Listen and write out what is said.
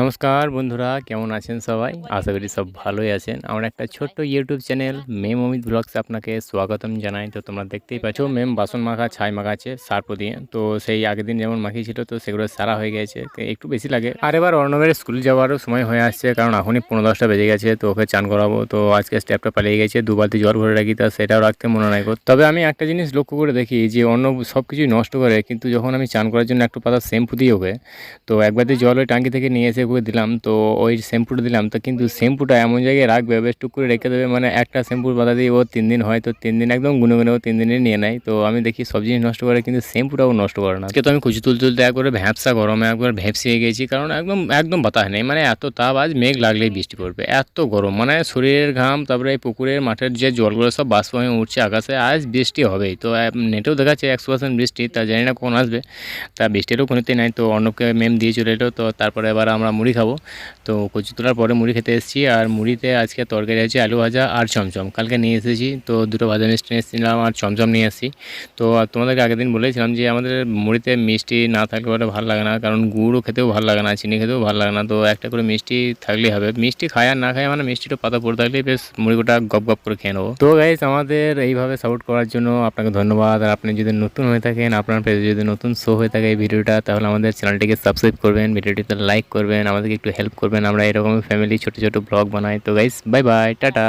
নমস্কার বন্ধুরা, কেমন আছেন সবাই? আশা করি সব ভালোই আছেন। আমার একটা ছোট্ট ইউটিউব চ্যানেল মেম অমিত ব্লগসে আপনাকে স্বাগতম জানাই। তো তোমরা দেখতেই পাচ্ছ মেম বাসন মাখা, ছাই মাখাচ্ছে, সার্প দিয়ে। তো সেই আগের দিন যেমন মাখিয়েছিল তো সেগুলো সারা হয়ে গেছে। একটু বেশি লাগে। আর এবার অর্ণবের স্কুল যাওয়ারও সময় হয়ে আসছে, কারণ এখনই পনেরো দশটা বেজে গেছে, তো ওকে চান করাবো। তো আজকে স্টেপটা পালিয়ে গেছে, দু বালতি জল ভরে রাখি, তা সেটাও রাখতে মনে নাই তবে আমি একটা জিনিস লক্ষ্য করে দেখি, যে অন্য সব কিছুই নষ্ট করে, কিন্তু যখন আমি চান করার জন্য একটু পাতা শ্যাম্পু দিই ওকে, তো একবার জল ওই টাঙ্কি থেকে নিয়ে এসে ওকে দিলাম, তো ওই শ্যাম্পুটা দিলাম, তো কিন্তু শ্যাম্পুটা এমন জায়গায় রাখবে, বেশ টুক করে রেখে দেবে মানে একটা শ্যাম্পুর বাধা দিয়ে ও তিন দিন হয়, তো তিন দিন একদম গুনে গুনে ও তিন দিনে নিয়ে নেয়, তো আমি দেখি সব জিনিস নষ্ট করে, কিন্তু শ্যাম্পুটাও নষ্ট করে না। আজকে তো আমি কুচি তুলতে তুলতে একবারে ভ্যাপসা গরমে, একবার ভ্যাপসিয়ে গেছি, কারণ একদম একদম বাতাস নেই মানে এত তাপ আজ মেঘ লাগলেই বৃষ্টি পড়বে, এত গরম মানে শরীরের ঘাম, তারপরে এই পুকুরের মাঠের যে জলগুলো সব বাষ্প হয়ে উঠছে আকাশে, আজ বৃষ্টি হবেই, তো নেটেও দেখাচ্ছে একশো পার্সেন্ট বৃষ্টি, তা জানি না কখন আসবে, তা বৃষ্টিরও কোনোতেই নাই, তো অন্যকে মেম দিয়ে চলে এলো, তো তারপরে এবার আমরা মুড়ি খাব। তো কচু তোলার পরে মুড়ি খেতে এসেছি আর মুড়িতে আজকে তরকারি আছে আলু ভাজা আর চমচম। কালকে নিয়ে এসেছি, তো দুটো ভাজা মিষ্টি এসেছিলাম আর চমচম নিয়ে এসেছি তো তোমাদেরকে আগের দিন বলেছিলাম যে আমাদের মুড়িতে মিষ্টি না থাকলে ওটা ভালো লাগে না, কারণ গুড়ও খেতেও ভালো লাগে না, চিনি খেতেও ভালো লাগে না। তো একটা করে মিষ্টি থাকলেই হবে। মিষ্টি খায় আর না খায় মানে মিষ্টিটা পাতা পড়ে থাকলেই বেশ মুড়িটা গপ গপ করে খেয়ে নেব। তো গাইস আমাদের এইভাবে সাপোর্ট করার জন্য আপনাকে ধন্যবাদ। আর আপনি যদি নতুন হয়ে থাকেন, আপনার পেজে যদি নতুন শো হয়ে থাকে এই ভিডিওটা তাহলে আমাদের চ্যানেলটিকে সাবস্ক্রাইব করবেন ভিডিওটিতে লাইক করবেন, আমাদেরকে একটু হেল্প করবেন। আমরা এরকম ফ্যামিলি ছোট ছোট ব্লগ বানাই। তো গাইস বাই বাই টাটা।